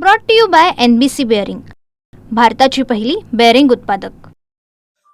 Brought to you by N B C bearing भारताची पहिली bearing उत्पादक.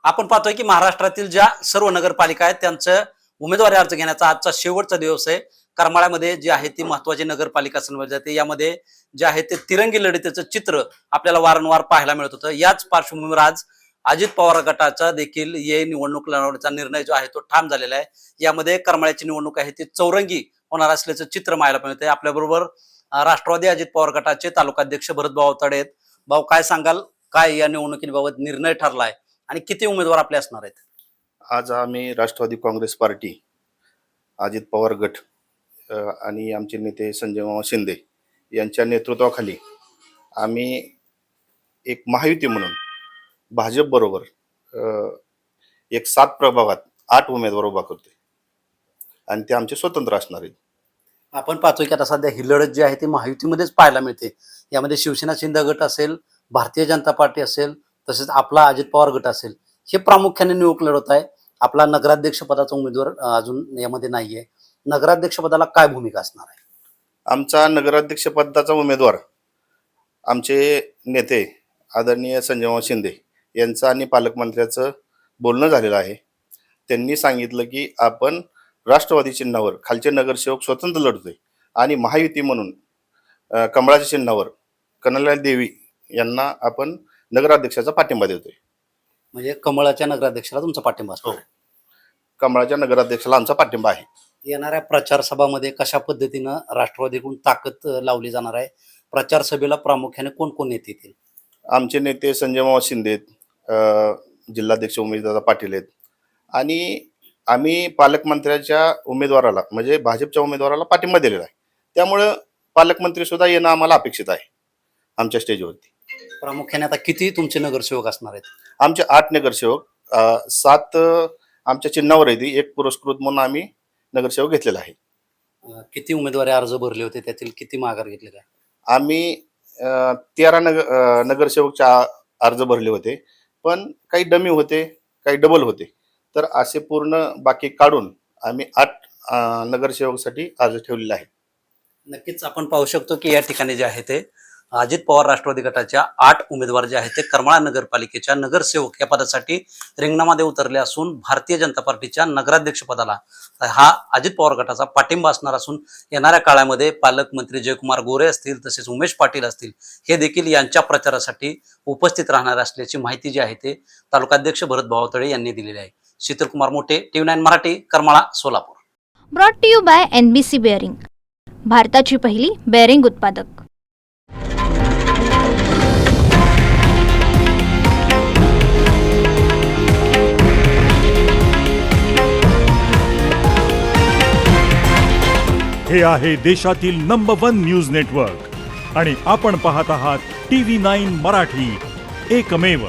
आपण पाहतोय की महाराष्ट्रातील ज्या सर्व नगरपालिका आहेत त्यांचं उमेदवारी अर्ज घेण्याचा आजचा शेवटचा दिवस आहे. करमाळ्यामध्ये जी आहे ती महत्वाची नगरपालिका समजली जाते. यामध्ये जे आहे ते तिरंगी लढतीचं चित्र आपल्याला वारंवार पाहायला मिळत होतं. याच पार्श्वभूमीवर आज अजित पवार गटाचा देखील ये निवडणूक लढवण्याचा निर्णय जो आहे तो ठाम झालेला आहे. यामध्ये करमाळ्याची निवडणूक आहे ती चौरंगी होणार असल्याचं चित्र पाहायला मिळतंय. आपल्याबरोबर राष्ट्रवादी अजित पवार गटाचे तालुकाध्यक्ष भरत भाऊ तडे आहेत. भाऊ काय सांगाल? काय या निवडणुकीबाबत निर्णय ठरलाय? आणि किती उमेदवार आपले असणार आहेत? आज आम्ही राष्ट्रवादी काँग्रेस पार्टी अजित पवार गट आणि आमचे नेते संजय मामा शिंदे यांच्या नेतृत्वाखाली आम्ही एक महायुती म्हणून भाजपबरोबर बरोबर एक सात प्रभागात आठ उमेदवार उभा करतोय. आणि ते आमचे स्वतंत्र असणार आहेत. आपण पाहतोय की आता सध्या ही लढत जी आहे ती महायुतीमध्येच पाहायला मिळते. यामध्ये शिवसेना शिंदे गट असेल भारतीय जनता पार्टी असेल तसेच आपला अजित पवार गट असेल हे प्रामुख्याने निवडणूक लढत आहे. आपला नगराध्यक्ष पदाचा उमेदवार अजून यामध्ये नाहीये. नगराध्यक्ष पदाला काय भूमिका असणार आहे? आमचा नगराध्यक्ष पदाचा उमेदवार आमचे नेते आदरणीय संजय शिंदे यांचं आणि पालकमंत्र्याचं बोलणं झालेलं आहे. त्यांनी सांगितलं की आपण राष्ट्रवादी चिन्हावर खालचे नगरसेवक स्वतंत्र लढतोय. आणि महायुती म्हणून कमळाच्या चिन्हावर कनललाल देवी यांना आपण नगराध्यक्षाचा पाठिंबा देतोय. म्हणजे कमळाच्या नगराध्यक्षाला तुमचा पाठिंबा असणार आहे. कमळाच्या नगराध्यक्षाला आमचा पाठिंबा आहे. येणाऱ्या प्रचार सभामध्ये कशा पद्धतीनं राष्ट्रवादीकडून ताकद लावली जाणार आहे? प्रचार सभेला प्रामुख्याने कोण कोण नेते येतील? आमचे नेते संजय मामा शिंदे जिल्हाध्यक्ष उमेशदादा पाटील आहेत. आणि आम्ही पालकमंत्र्याच्या उमेदवाराला म्हणजे भाजपच्या उमेदवाराला पाठिंबा दिलेला आहे. त्यामुळं पालकमंत्री सुद्धा येणं आम्हाला अपेक्षित आहे आमच्या स्टेजवरती. प्रामुख्याने आता किती तुमचे नगरसेवक असणार आहेत? आमचे आठ नगरसेवक अ, सात अ, आमच्या चिन्हावर आहे ती. एक पुरस्कृत म्हणून आम्ही नगरसेवक घेतलेला आहे. अं, किती उमेदवारी अर्ज भरले होते? त्यातील किती माघार घेतलेला आहे आम्ही अ, तेरा नगर अ, नगरसेवकच्या अर्ज भरले होते. पण काही डमी होते काही डबल होते. तर असे पूर्ण बाकी काढून आम्ही आठ अ, नगरसेवकसाठी अर्ज ठेवलेले आहे नक्कीच आपण पाहू शकतो की या ठिकाणी जे आहे ते अजित पवार राष्ट्रवादी गटाच्या आठ उमेदवार जे आहेत ते करमाळा नगरपालिकेच्या नगरसेवक या पदासाठी रिंगणामध्ये उतरले असून भारतीय जनता पार्टीच्या नगराध्यक्ष पदाला. हा अजित पवार गटाचा पाठिंबा असणार असून येणाऱ्या काळामध्ये पालकमंत्री जयकुमार गोरे असतील तसेच उमेश पाटील असतील हे देखील यांच्या प्रचारासाठी उपस्थित राहणार असल्याची माहिती जी आहे ते तालुकाध्यक्ष भरत भावतळे यांनी दिलेली आहे. Shitalkumar Mothe TV nine Marathi Karmala Solapur. Brought to you by N B C bearing भारताची पहिली बेअरिंग उत्पादक. हे आहे देशातील नंबर वन न्यूज नेटवर्क आणि आपण पाहत आहात टी व्ही नाईन मराठी. एकमेव